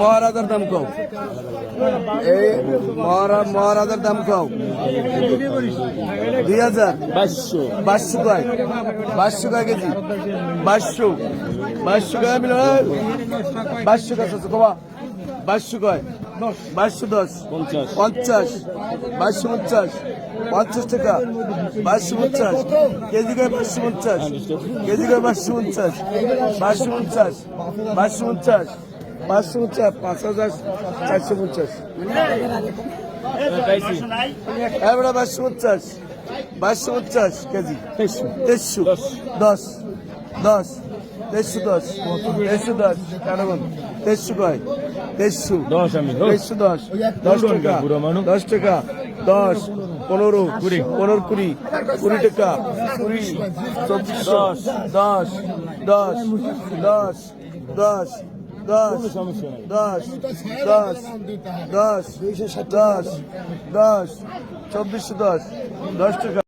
মহারাজার দাম কম এই মহারা মহারাজার দাম কম দুই হাজার। বাইশশো বাইশশো কয়? বাইশশো কয় কেজি? বাইশশো বাইশশো কয় মিল বাইশশো কয় কবা। বাইশশো কয়? বাইশশো দশ। পঞ্চাশ। বাইশশো পঞ্চাশ। পঞ্চাশ টাকা। বাইশশো পঞ্চাশ। কেজি কয় বাইশশো পঞ্চাশ? কেজি কয় বাইশশো পঞ্চাশ? বাইশশো পঞ্চাশ। বাইশশো পঞ্চাশ। পাঁচশো পঞ্চাশ পাঁচ হাজার চারশো পঞ্চাশ। এবারে বাইশশো পঞ্চাশ বাইশশো পঞ্চাশ কেজি। তেইশশো। দশ। দশ তেইশশো দশ তেইশশো দশ কারণ তেইশশো কয়? তেইশশো। দশ আমি তেইশশো দশ দশ টাকা। দশ টাকা দশ পনেরো কুড়ি। পনেরো কুড়ি কুড়ি টাকা কুড়ি চব্বিশশো দশ দশ দশ দশ দশ নাই। দশ দশ দশ দশ দশ চব্বিশশো দশ দশ টাকা।